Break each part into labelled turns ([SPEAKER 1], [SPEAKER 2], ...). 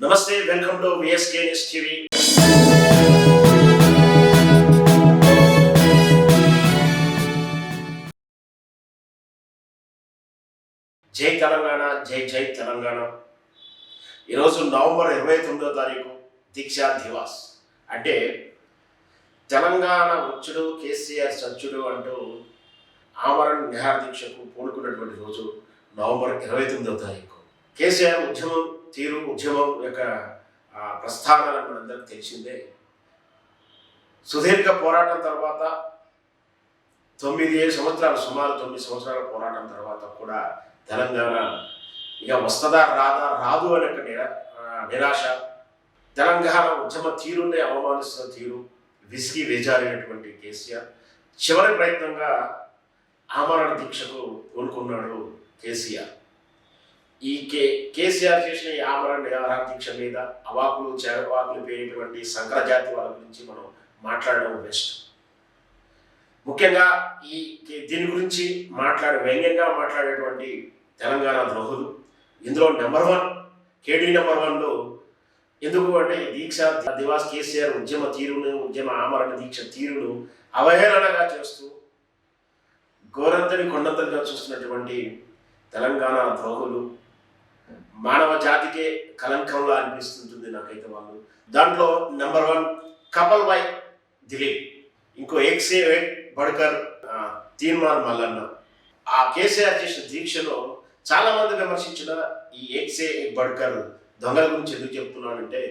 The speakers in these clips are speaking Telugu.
[SPEAKER 1] నమస్తే welcome to VSK news TV జై తెలంగాణ జై జై తెలంగాణ. ఈరోజు నవంబర్ ఇరవై తొమ్మిదో తారీఖు దీక్షా దివాస్. అంటే తెలంగాణ వచ్చుడు కేసీఆర్ చచ్చుడు అంటూ ఆమరణ నిహార దీక్షకు పూనుకున్నటువంటి రోజు నవంబర్ ఇరవై తొమ్మిదవ తారీఖు. కేసీఆర్ ఉద్యమం తీరు ఉద్యమం యొక్క ఆ, ప్రస్థానాలను మనందరికీ తెలిసిందే. సుదీర్ఘ పోరాటం తర్వాత తొమ్మిది సంవత్సరాలు సుమారు తొమ్మిది సంవత్సరాల పోరాటం తర్వాత కూడా తెలంగాణ ఇక వస్తుందా రాదా రాదు అనే నిరాశ. తెలంగాణ ఉద్యమ తీరునే అవమానిస్తున్న తీరు విసిగి వేజారినటువంటి కేసీఆర్. చివరి ప్రయత్నంగా ఆమరణ దీక్షకు కోలుకున్నాడు కేసీఆర్. ఈ కే కేసీఆర్ చేసిన ఈ ఆమరణ నిరాహార దీక్ష మీద అవాకులు చేరవాకులు పేరినటువంటి సంకర జాతి వాళ్ళ గురించి మనం మాట్లాడడం బెస్ట్. ముఖ్యంగా ఈ కే- దీని గురించి మాట్లాడే వ్యంగ్యంగా మాట్లాడేటువంటి తెలంగాణ ద్రోహులు. ఇందులో నెంబర్ వన్ కేడీ నెంబర్ వన్లో ఎందుకు అంటే దీక్ష దివాస్ కేసీఆర్ ఉద్యమ తీరును ఉద్యమ ఆమరణ దీక్ష తీరును అవహేళనగా చేస్తూ ఘోరంతని కొండంతలుగా చూస్తున్నటువంటి తెలంగాణ ద్రోహులు. మానవ జాతికే కలంకంలా అనిపిస్తుంటుంది నాకైతే వాళ్ళు. దాంట్లో నెంబర్ వన్ కపల్ వై దిలీప్. ఇంకో ఎక్సే బడ్కర్ తీర్మాన్ మల్లన్న. ఆ కేసీఆర్ చేసిన దీక్షలో చాలా మంది విమర్శించిన ఈ ఎక్సే బడ్కర్ దొంగల గురించి ఎందుకు చెప్తున్నానంటే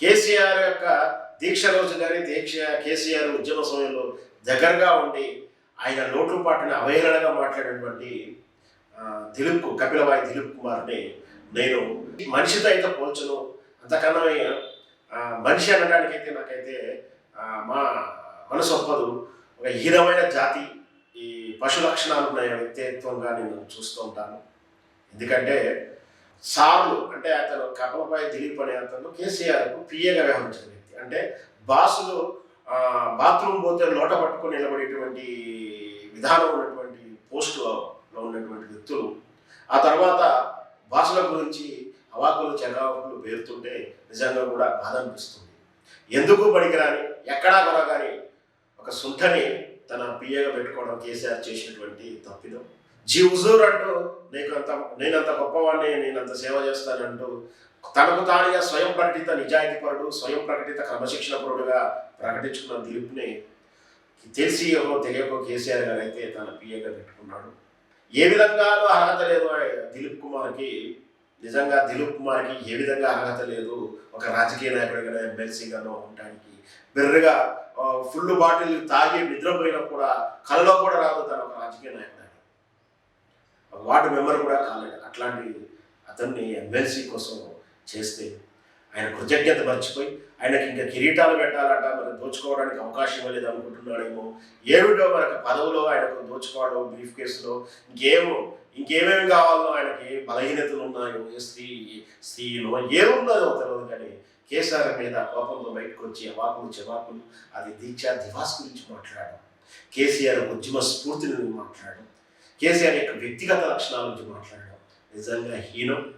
[SPEAKER 1] కేసీఆర్ యొక్క దీక్ష రోజు కానీ దీక్ష కేసీఆర్ ఉద్యమ సమయంలో దగ్గరగా ఉండి ఆయన లోటుపాటుని అవహేళనగా మాట్లాడినటువంటి దిలీప్ కపిలబాయి దిలీప్ కుమార్ని నేను మనిషితో అయితే పోల్చను. అంతకన్నా మనిషి అనడానికైతే నాకైతే మా మనసు ఒప్పదు. ఒక హీనమైన జాతి ఈ పశు లక్షణాలు ఉన్న వ్యక్తిత్వంగా నేను చూస్తూ ఉంటాను. ఎందుకంటే సార్లు అంటే అతను కపలపాయి దిలీప్ అనే అతను కేసీఆర్కు పిఏగా వ్యవహరించిన వ్యక్తి. అంటే బాసులు బాత్రూమ్ పోతే లోట పట్టుకొని నిలబడేటువంటి విధానం ఉన్నటువంటి లో ఉన్నటువంటి వ్యక్తులు. ఆ తర్వాత భాషల గురించి అవాకులు చెగాకులు పేరుతుంటే నిజంగా కూడా బాధ అనిపిస్తుంది. ఎందుకు పనికిరాని ఎక్కడా కొనగాని ఒక సుంఠని తన పిఏగా పెట్టుకోవడం కేసీఆర్ చేసినటువంటి తప్పిదం. జీ హుజూర్ అంటూ నీకు అంత నేనంత గొప్పవాడిని నేనంత సేవ చేస్తానంటూ తనకు తానుగా స్వయం ప్రకటిత నిజాయితీపరుడు స్వయం ప్రకటిత క్రమశిక్షణ పరుడుగా ప్రకటించుకున్న దిలీప్ని తెలిసి ఏమో తెలియకో కేసీఆర్ గారు అయితే తన పిఏగా పెట్టుకున్నాడు. ఏ విధంగానూ అర్హత లేదు దిలీప్ కుమార్కి? నిజంగా దిలీప్ కుమార్కి ఏ విధంగా అర్హత లేదు? ఒక రాజకీయ నాయకుడిగా ఎమ్మెల్సీగానో ఉండడానికి బెర్రగా ఫుల్ బాటిల్ తాగి నిద్రపోయినా కూడా కళ్ళలో కూడా రాదు తన ఒక రాజకీయ నాయకుడు. వార్డు మెంబర్ కూడా కాలేడు అట్లాంటి అతన్ని ఎమ్మెల్సీ కోసం చేస్తే ఆయన కృతజ్ఞత మర్చిపోయి ఆయనకి ఇంకా కిరీటాలు పెట్టాలట మరి దోచుకోవడానికి అవకాశం ఇవ్వలేదు అనుకుంటున్నాడేమో. ఏమిటో మనకు పదవులో ఆయనకు దోచుకోవడం బ్రీఫ్ కేసులో ఇంకేమో ఇంకేమేమి కావాలో ఆయనకి బలహీనతలు ఉన్నాయో ఏ స్త్రీ స్త్రీలో ఏమున్నదో తెలియదు కానీ కేసీఆర్ మీద కోపంలో బయటకు వచ్చి అవాకులు చెవాకులు అది దీక్షా దివాస్ గురించి మాట్లాడడం. కేసీఆర్ ఉద్యమ స్ఫూర్తిని మాట్లాడడం. కేసీఆర్ యొక్క వ్యక్తిగత లక్షణాల గురించి మాట్లాడడం. నిజంగా హీనం.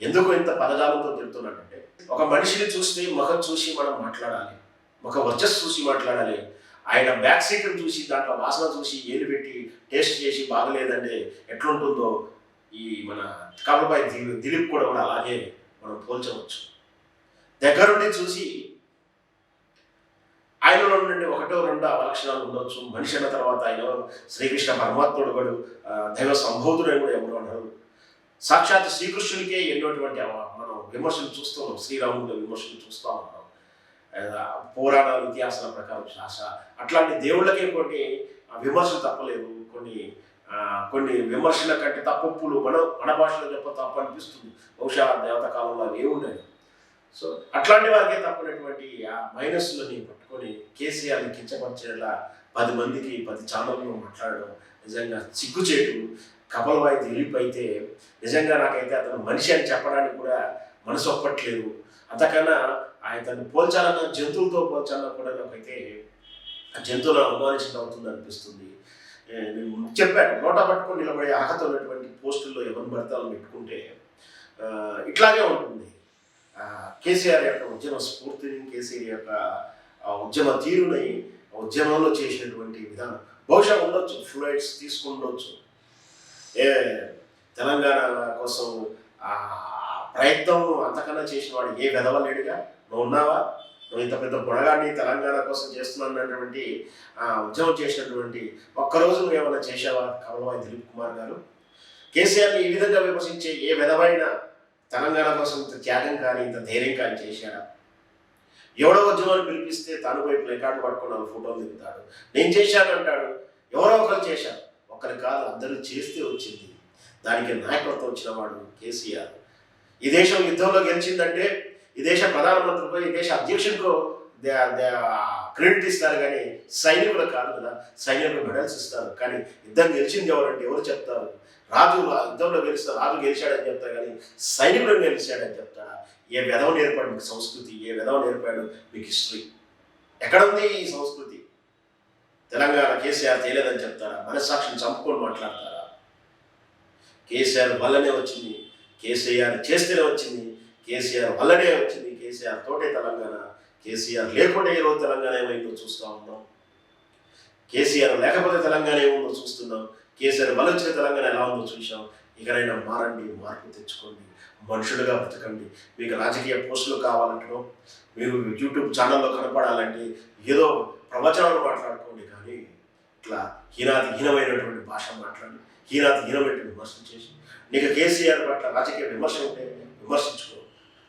[SPEAKER 1] ఎందుకు ఇంత పదజాలంతో తిరుగుతున్నాడంటే ఒక మనిషిని చూస్తే ముఖం చూసి మనం మాట్లాడాలి ఒక వర్చస్సు చూసి మాట్లాడాలి ఆయన బ్యాక్ సీట్ని చూసి దాంట్లో వాసన చూసి ఏలు పెట్టి టేస్ట్ చేసి బాగలేదంటే ఎట్లుంటుందో ఈ మన కామబాయి దిలీప్ దిలీప్ కూడా కూడా అలాగే మనం పోల్చవచ్చు. దగ్గరుండి చూసి ఆయనలో నుండి ఒకటో రెండో అవలక్షణాలు ఉండొచ్చు. మనిషి అన్న తర్వాత ఆయన శ్రీకృష్ణ పరమాత్ముడు కూడా దైవ సంబోధుడు కూడా ఎవరు అన్నారు సాక్షాత్ శ్రీకృష్ణుడికే ఎన్నోటువంటి మనం విమర్శలు చూస్తూ ఉన్నాం. శ్రీరాముడు విమర్శలు చూస్తూ ఉన్నాం పురాణాల ఇతిహాసాల ప్రకారం శాస అట్లాంటి దేవుళ్ళకే కొన్ని ఆ, విమర్శలు తప్పలేదు. కొన్ని కొన్ని విమర్శల కంటే తప్పులు మన మన భాషలో చెప్ప తప్పు అనిపిస్తుంది బహుశా దేవత కాలంలో అవి ఏముండదు సో అట్లాంటి వారికే తప్పనటువంటి ఆ మైనస్లని పట్టుకొని కేసీఆర్ని కించపరిచేలా పది మందికి పది ఛానల్లో మాట్లాడడం నిజంగా సిగ్గుచేటు. కపల్వాయి దిలీప్ వెళ్ళిపోయితే నిజంగా నాకైతే అతను మనిషి అని చెప్పడానికి కూడా మనసు ఒప్పట్లేదు. అంతకన్నా ఆయన పోల్చాలన్న జంతువులతో పోల్చాలన్నా కూడా నాకైతే ఆ జంతువులను అవమానించడం అవుతుంది అనిపిస్తుంది. నేను చెప్పాను నోట పట్టుకొని నిలబడే ఆహత ఉన్నటువంటి పోస్టుల్లో ఎవరిని భర్తలను పెట్టుకుంటే ఇట్లాగే ఉంటుంది. కేసీఆర్ యొక్క ఉద్యమ స్ఫూర్తిని కేసీఆర్ యొక్క ఉద్యమ తీరుని ఉద్యమంలో చేసినటువంటి విధానం. బహుశా ఉండొచ్చు ఫ్లూయిడ్స్ తీసుకుండొచ్చు. ఏ తెలంగాణ కోసం ప్రయత్నం అంతకన్నా చేసిన వాడు ఏ వెదవలేడుగా నువ్వు ఉన్నావా? నువ్వు ఇంత పెద్ద గుణగాన్ని తెలంగాణ కోసం చేస్తున్నానటువంటి ఆ ఉద్యమం చేసినటువంటి ఒక్కరోజు నువ్వు ఏమైనా చేసావా కమలవాయి దిలీప్ కుమార్ గారు? కేసీఆర్ని ఈ విధంగా విమర్శించే ఏ విధమైన తెలంగాణ కోసం ఇంత త్యాగం కానీ ఇంత ధైర్యం కానీ చేశాడా? ఎవడో ఉద్యమాన్ని పిలిపిస్తే తాను పోయి ప్లేకార్డు పట్టుకున్నాను ఫోటోలు దిగుతాడు నేను చేశాను అంటాడు ఎవరో ఒకరు చేశాను ఒక్కరు కాదు అందరూ చేస్తే వచ్చింది. దానికి నాయకత్వం వచ్చిన వాడు కేసీఆర్. ఈ దేశం యుద్ధంలో గెలిచిందంటే ఈ దేశ ప్రధానమంత్రికో ఈ దేశ అధ్యక్షుడికో క్రెడిట్ ఇస్తారు కానీ సైనికులు కాదు కదా. సైనికులు మెడల్స్ ఇస్తారు. కానీ యుద్ధం గెలిచింది ఎవరంటే ఎవరు చెప్తారు? రాజు యుద్ధంలో గెలుస్తారు. రాజు గెలిచాడని చెప్తారు కానీ సైనికుడు గెలిచాడని చెప్తారా? ఏ విధవ నేర్పాడు మీకు సంస్కృతి? ఏ విధవ నేర్పాడు మీకు హిస్టరీ? ఎక్కడ ఉంది ఈ సంస్కృతి? తెలంగాణ కేసీఆర్ తేలేదని చెప్తారా? మనస్సాక్షిని చంపుకొని మాట్లాడతారా? కేసీఆర్ వల్లనే వచ్చింది కేసీఆర్ చేస్తేనే వచ్చింది కేసీఆర్ వల్లనే వచ్చింది కేసీఆర్ తోటే తెలంగాణ కేసీఆర్ లేకుండా ఈరోజు తెలంగాణ ఏమైందో చూస్తూ ఉన్నాం. కేసీఆర్ లేకపోతే తెలంగాణ ఏముందో చూస్తున్నాం. కేసీఆర్ వల్ల వచ్చిన తెలంగాణ ఎలా ఉందో చూసాం ఇకనైనా మారండి మార్పు తెచ్చుకోండి మనుషులుగా బ్రతకండి మీకు రాజకీయ పోస్టులు కావాలంటో మీరు యూట్యూబ్ ఛానల్లో కనపడాలంటే ఏదో ప్రవచనాలు మాట్లాడుకోండి కానీ ఇట్లా హీనాతి హీనమైనటువంటి భాష మాట్లాడి హీనాతి హీనమైనటువంటి విమర్శలు చేసి నీకు కేసీఆర్ పట్ల రాజకీయ విమర్శ ఉంటే విమర్శించుకో.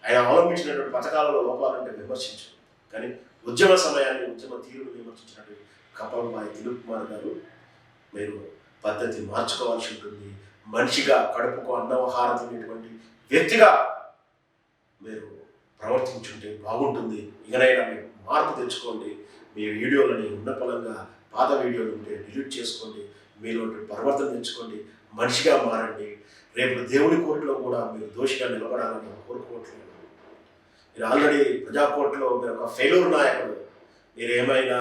[SPEAKER 1] ఆయన అవలంబించినటువంటి పథకాలలో లోపాలంటే విమర్శించు. కానీ ఉద్యమ సమయాన్ని ఉద్యమ తీరును విమర్శించినటువంటి కపల్ బాయ్ దిలీప్ కుమార్ గారు మీరు పద్ధతి మార్చుకోవాల్సి ఉంటుంది. మనిషిగా కడుపుకు అన్నవహారం తినేటువంటి వ్యక్తిగా మీరు ప్రవర్తించుంటే బాగుంటుంది. ఇకనైనా మీరు మార్పు తెచ్చుకోండి. మీ వీడియోలని ఉన్నపలంగా పాత వీడియోలు ఉంటే డిలీట్ చేసుకోండి మీలో పరివర్తన తెచ్చుకోండి మనిషిగా మారండి. రేపు దేవుడి కోర్టులో కూడా మీరు దోషిగా నిలబడాలని నేను కోరుకోవట్లేదు. మీరు ఆల్రెడీ ప్రజాకోర్టులో మీరు ఒక ఫెయిల్యూర్ నాయకుడు. మీరు ఏమైనా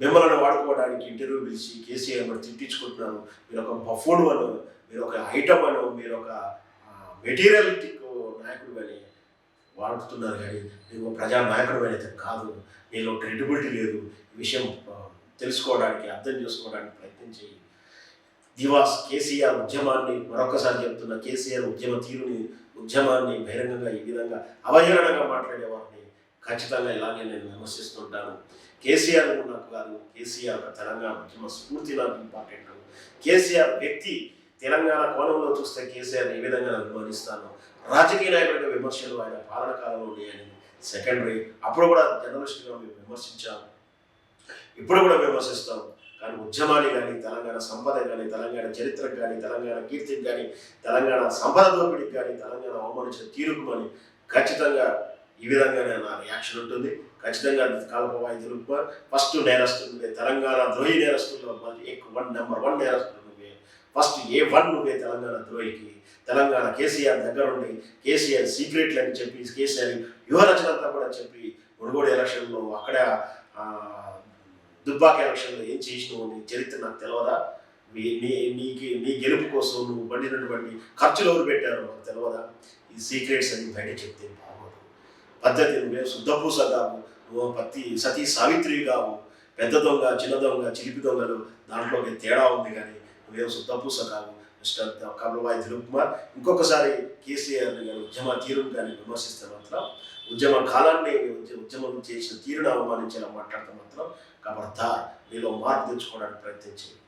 [SPEAKER 1] మిమ్మల్ని వాడుకోవడానికి ఇంటర్వ్యూ పిలిచి కేసీఆర్ మరి తిట్టించుకుంటున్నారు మీరు ఒక బఫోన్ అను మీరు ఒక ఐటమ్ అను మీరు ఒక మెటీరియలిటిక్ నాయకుడు కానీ వాడుతున్నారు కానీ నువ్వు ప్రజా నాయకుడు అయితే కాదు. నీలో క్రెడిబిలిటీ లేదు. విషయం తెలుసుకోవడానికి అర్థం చేసుకోవడానికి ప్రయత్నం చేయి. దివాస్ కేసీఆర్ ఉద్యమాన్ని మరొకసారి చెప్తున్న కేసీఆర్ ఉద్యమ తీరుని ఉద్యమాన్ని బహిరంగంగా ఈ విధంగా అవహేళనగా మాట్లాడే వారిని ఖచ్చితంగా ఇలాగే నేను విమర్శిస్తుంటాను. కేసీఆర్ నాకు కాదు. కేసీఆర్ తెలంగాణ ఉద్యమ స్ఫూర్తి నాకు ఇంపార్టెంట్ కేసీఆర్ వ్యక్తి తెలంగాణ కోణంలో చూస్తే కేసీఆర్ ఏ విధంగా అభిమానిస్తాను రాజకీయ నాయకుల విమర్శలు ఆయన పాలన కాలంలో ఉన్నాయని సెకండరీ అప్పుడు కూడా జర్నలిస్టుగా మేము విమర్శించాము. ఇప్పుడు కూడా విమర్శిస్తాం. కానీ ఉద్యమాన్ని కానీ తెలంగాణ సంపద కానీ తెలంగాణ చరిత్రకు కానీ తెలంగాణ కీర్తికి కానీ తెలంగాణ సంపద దోపిడికి కానీ తెలంగాణ అవమానించిన తీరుకు కానీ ఖచ్చితంగా ఈ విధంగానే నా రియాక్షన్ ఉంటుంది. ఖచ్చితంగా కాలపవాయి తెలుగు ఫస్ట్ నేరస్తుంది తెలంగాణ ద్రోహి నేరస్తుల్లో ఎక్కువ వన్ నెంబర్ వన్ నేరస్తుంది ఫస్ట్ ఏ వన్ నువ్వే తెలంగాణ ద్రోహికి తెలంగాణ కేసీఆర్ దగ్గర ఉండి కేసీఆర్ సీక్రెట్లు అని చెప్పి కేసీఆర్ వ్యూహరచనంతా కూడా చెప్పి మునుగోడు ఎలక్షన్లో అక్కడ దుబ్బాక ఎలక్షన్లో ఏం చేసినావు నీ చరిత్ర నాకు తెలియదా మీ నీ నీకి నీ గెలుపు కోసం నువ్వు పండినటువంటి ఖర్చులు ఎవరు పెట్టారో నాకు తెలియదా ఈ సీక్రెట్స్ అని బయట చెప్తే బాగోదు. పద్ధతి నువ్వే శుద్ధపూస కావు నువ్వు పత్తి సతీ సావిత్రి కావు. పెద్ద దొంగ చిన్న దొంగ చిలిపి దొంగలు దాంట్లోకి తేడా ఉంది కానీ ఉదయం శుద్ధపూస సకాలు మిస్టర్ కమలబాయి దిలీప్ కుమార్ ఇంకొకసారి కేసీఆర్ గారు ఉద్యమ తీరును కానీ విమర్శిస్తే మాత్రం ఉద్యమ కాలాన్ని ఉద్యమం చేసిన తీరును అవమానించేలా మాట్లాడితే మాత్రం కాబట్టి నీలో మార్పు తెచ్చుకోవడానికి ప్రయత్నించి